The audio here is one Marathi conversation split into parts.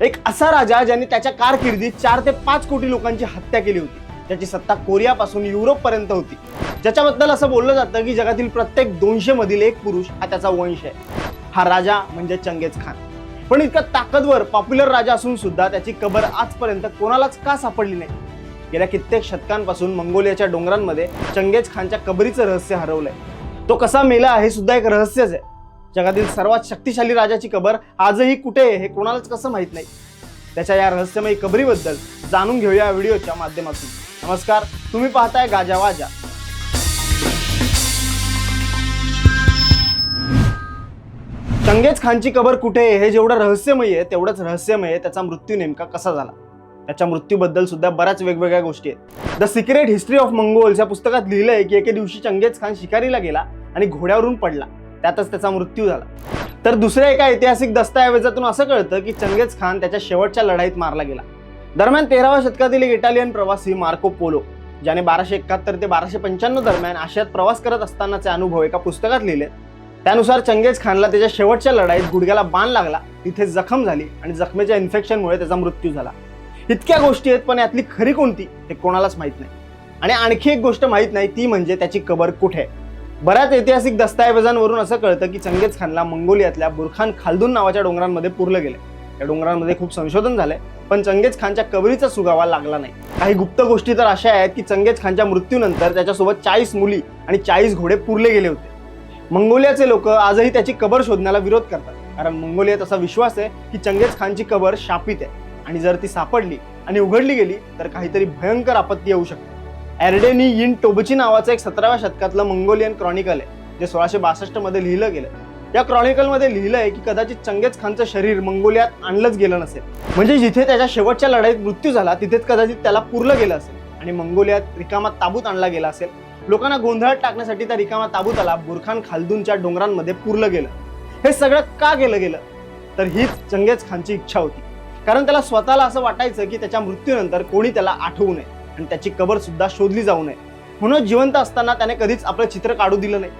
एक असा राजा ज्याने त्याच्या कारकिर्दीत चार ते पाच कोटी लोकांची हत्या केली होती. त्याची सत्ता कोरियापासून युरोपपर्यंत होती. ज्याच्याबद्दल असं बोललं जातं की जगातील प्रत्येक दोनशे मधील एक पुरुष हा त्याचा वंश आहे. हा राजा म्हणजे चंगेज खान. पण इतका ताकदवर पॉप्युलर राजा असून सुद्धा त्याची कबर आजपर्यंत कोणालाच का सापडली नाही? गेल्या कित्येक शतकांपासून मंगोलियाच्या डोंगरांमध्ये चंगेज खानच्या कबरीचं रहस्य हरवलंय. तो कसा मेला हे सुद्धा एक रहस्यच आहे. जगातील सर्वात शक्तिशाली राजाची कबर आजही कुठे आहे हे कोणालाच कसं माहीत नाही. त्याच्या या रहस्यमयी कबरीबद्दल जाणून घेऊया व्हिडिओच्या माध्यमातून. नमस्कार तुम्ही पाहताय गाजा वाजा. चंगेज खानची कबर कुठे आहे हे जेवढं रहस्यमय आहे तेवढंच रहस्यमय आहे. त्याचा मृत्यू नेमका कसा झाला? त्याच्या मृत्यूबद्दल सुद्धा बऱ्याच वेगवेगळ्या गोष्टी आहेत. The secret history of Mongols या पुस्तकात लिहिलंय की एके दिवशी चंगेज खान शिकारीला गेला आणि घोड्यावरून पडला. त्यातच त्याचा मृत्यू झाला. तर दुसऱ्या एका ऐतिहासिक दस्तऐवजातून असं कळतं की चंगेज खान त्याच्या शेवटच्या लढाईत मारला गेला. दरम्यान तेराव्या शतकातील एक इटालियन प्रवासी मार्को पोलो ज्याने बाराशे एकाहत्तर ते बाराशे पंच्याण्णव दरम्यान आशियात प्रवास करत असतानाचे अनुभव एका पुस्तकात लिहिले. त्यानुसार चंगेज खानला त्याच्या शेवटच्या लढाईत गुडघ्याला बाण लागला तिथे जखम झाली आणि जखमेच्या इन्फेक्शनमुळे त्याचा मृत्यू झाला. इतक्या गोष्टी आहेत पण यातली खरी कोणती हे कोणालाच माहीत नाही. आणि आणखी एक गोष्ट माहीत नाही ती म्हणजे त्याची कबर कुठे आहे? बऱ्याच ऐतिहासिक दस्तऐवजांवरून असं कळतं की चंगेज खानला मंगोलियातल्या बुरखान खालदून नावाच्या डोंगरांमध्ये पुरलं गेलं या डोंगरांमध्ये खूप संशोधन झालंय पण चंगेज खानच्या कबरीचा सुगावा लागला नाही. काही गुप्त गोष्टी तर अशा आहेत की चंगेज खानच्या मृत्यूनंतर त्याच्यासोबत चाळीस मुली आणि चाळीस घोडे पुरले गेले होते. मंगोलियाचे लोक आजही त्याची कबर शोधण्याला विरोध करतात कारण मंगोलियात असा विश्वास आहे की चंगेज खानची कबर शापित आहे आणि जर ती सापडली आणि उघडली गेली तर काहीतरी भयंकर आपत्ती येऊ शकते. एर्डेनी यिन टोबची नावाचं एक सतराव्या शतकातलं मंगोलियन क्रॉनिकल आहे जे सोळाशे बासष्टमध्ये लिहिलं गेलं. या क्रॉनिकलमध्ये लिहिलं आहे की कदाचित चंगेज खानचं शरीर मंगोलियात आणलंच गेलं नसेल. म्हणजे जिथे त्याच्या शेवटच्या लढाईत मृत्यू झाला तिथेच कदाचित त्याला पुरलं गेलं असेल आणि मंगोलियात रिकामा ताबूत आणला गेला असेल. लोकांना गोंधळात टाकण्यासाठी त्या रिकामा ताबूताला बुरखान खालदूनच्या डोंगरांमध्ये पुरलं गेलं. हे सगळं का केलं गेलं? तर हीच चंगेज खानची इच्छा होती. कारण त्याला स्वतःला असं वाटायचं की त्याच्या मृत्यूनंतर कोणी त्याला आठवू नये. आणि त्याची कबर सुद्धा शोधली जाऊ नये. म्हणून जिवंत असताना त्याने कधीच आपलं चित्र काढू दिलं नाही.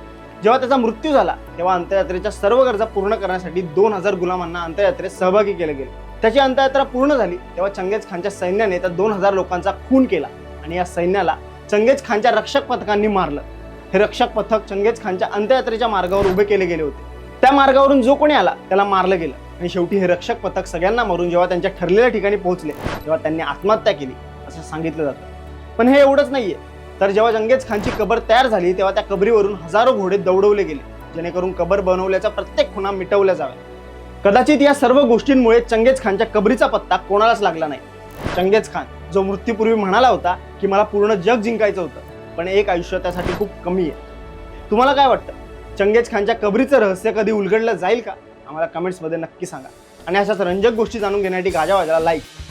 जेव्हा त्याचा मृत्यू झाला तेव्हा अंत्ययात्रेच्या सर्व गरजा पूर्ण करण्यासाठी दोन हजार गुलामांना अंत्ययात्रेत सहभागी केलं गेलं. त्याची अंतयात्रा पूर्ण झाली तेव्हा चंगेज खानच्या सैन्याने त्या दोन हजार लोकांचा खून केला आणि या सैन्याला चंगेज खानच्या रक्षक पथकांनी मारलं. हे रक्षक पथक चंगेज खानच्या अंत्ययात्रेच्या मार्गावर उभे केले गेले होते. त्या मार्गावरून जो कोणी आला त्याला मारलं गेलं. आणि शेवटी हे रक्षक पथक सगळ्यांना मारून जेव्हा त्यांच्या ठरलेल्या ठिकाणी पोहोचले तेव्हा त्यांनी आत्महत्या केली. असं सांगितलं जातं. पण हे एवढंच नाहीये. तर जेव्हा जंगेज खानची कबर तयार झाली तेव्हा त्या कबरीवरून हजारो घोडे दौडवले गेले जेणेकरून कबर बनवल्याचा प्रत्येक खुणा मिटवल्या जाव्या. कदाचित या सर्व गोष्टींमुळे चंगेज खानच्या कबरीचा पत्ता कोणालाच लागला नाही. चंगेज खान जो मृत्यूपूर्वी म्हणाला होता की मला पूर्ण जग जिंकायचं होतं पण एक आयुष्य त्यासाठी खूप कमी आहे. तुम्हाला काय वाटतं? चंगेज खानच्या कबरीचं रहस्य कधी उलगडलं जाईल का? आम्हाला कमेंट्समध्ये नक्की सांगा. आणि अशाच रंजक गोष्टी जाणून घेण्यासाठी गाजावाजाला लाईक